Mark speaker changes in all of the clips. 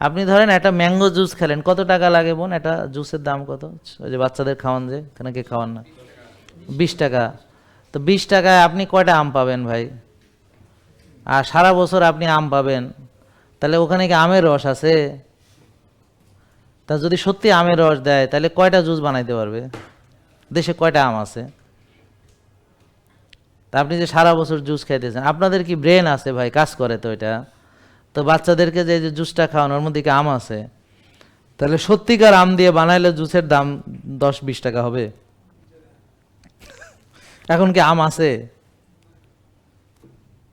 Speaker 1: আপনি ধরেন একটা ম্যাঙ্গো জুস খেলেন, কত টাকা লাগে বোন? একটা জুসের দাম কত? ওই যে বাচ্চাদের খাওয়ান যে কে খাওয়ান না। বিশ টাকা। তো বিশ টাকায় আপনি কয়টা আম পাবেন ভাই? আর সারা বছর আপনি আম পাবেন। তাহলে ওখানে কি আমের রস আছে? তা যদি সত্যি আমের রস দেয়, তাহলে কয়টা জুস বানাইতে পারবে? দেশে কয়টা আম আছে? তা আপনি যে সারা বছর জুস খাইতেছেন, আপনাদের কি ব্রেন আছে ভাই? কাজ করে তো এটা। তো বাচ্চাদেরকে যে যে জুসটা খাওয়ান, ওর মধ্যে কি আম আছে? তাহলে সত্যিকার আম দিয়ে বানাইলে জুসের দাম দশ বিশ টাকা হবে। এখন কি আম আছে?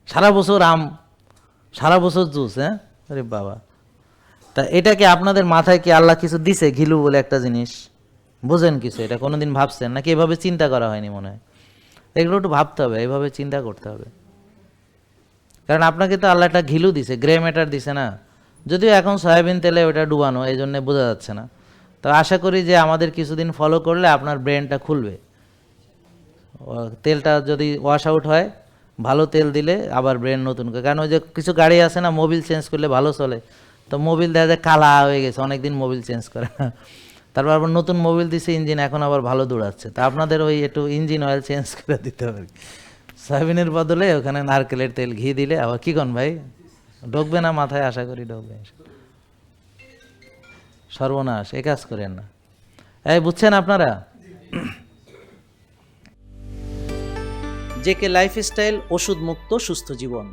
Speaker 1: সারা বছর আম, সারা বছর জুস হ্যাঁ? আরে বাবা। তা এটা কি আপনাদের মাথায় কি আল্লাহ কিছু দিছে ঘিলু বলে একটা জিনিস? বোঝেন কিছু, এটা কোনোদিন ভাবছেন? নাকি এভাবে চিন্তা করা হয়নি মনে হয়? এগুলো একটু ভাবতে হবে, এভাবে চিন্তা করতে হবে। কারণ আপনাকে তো আল্লাহ একটা ঘিলু দিছে গ্রে ম্যাটার দিছে না। যদিও এখন সয়াবিন তেলে ওটা ডুবানো, এই জন্যে বোঝা যাচ্ছে না। তো আশা করি যে আমাদের কিছুদিন ফলো করলে আপনার ব্রেনটা খুলবে। তেলটা যদি ওয়াশ আউট হয়, ভালো তেল দিলে আবার ব্রেন নতুন করে। কারণ ওই যে কিছু গাড়ি আছে না মোবিল চেঞ্জ করলে ভালো চলে। তো মোবিল দেখা যায় কালা হয়ে গেছে, অনেকদিন মোবিল চেঞ্জ করে। তারপর আবার নতুন মোবিল দিছে ইঞ্জিন এখন আবার ভালো দৌড়াচ্ছে। তা আপনাদের ওই একটু ইঞ্জিন অয়েল চেঞ্জ করে দিতে হবে। সয়াবিনের বদলে ওখানে নারকেলের তেল ঘি দিলে, আবার কি কন ভাই? ঢুকবে না মাথায়? আশা করি ঢুকবে। সর্বনাশ, এ কাজ করেন না। এই, বুঝছেন আপনারা?
Speaker 2: জেকে লাইফস্টাইল ওষুধ মুক্ত সুস্থ জীবন।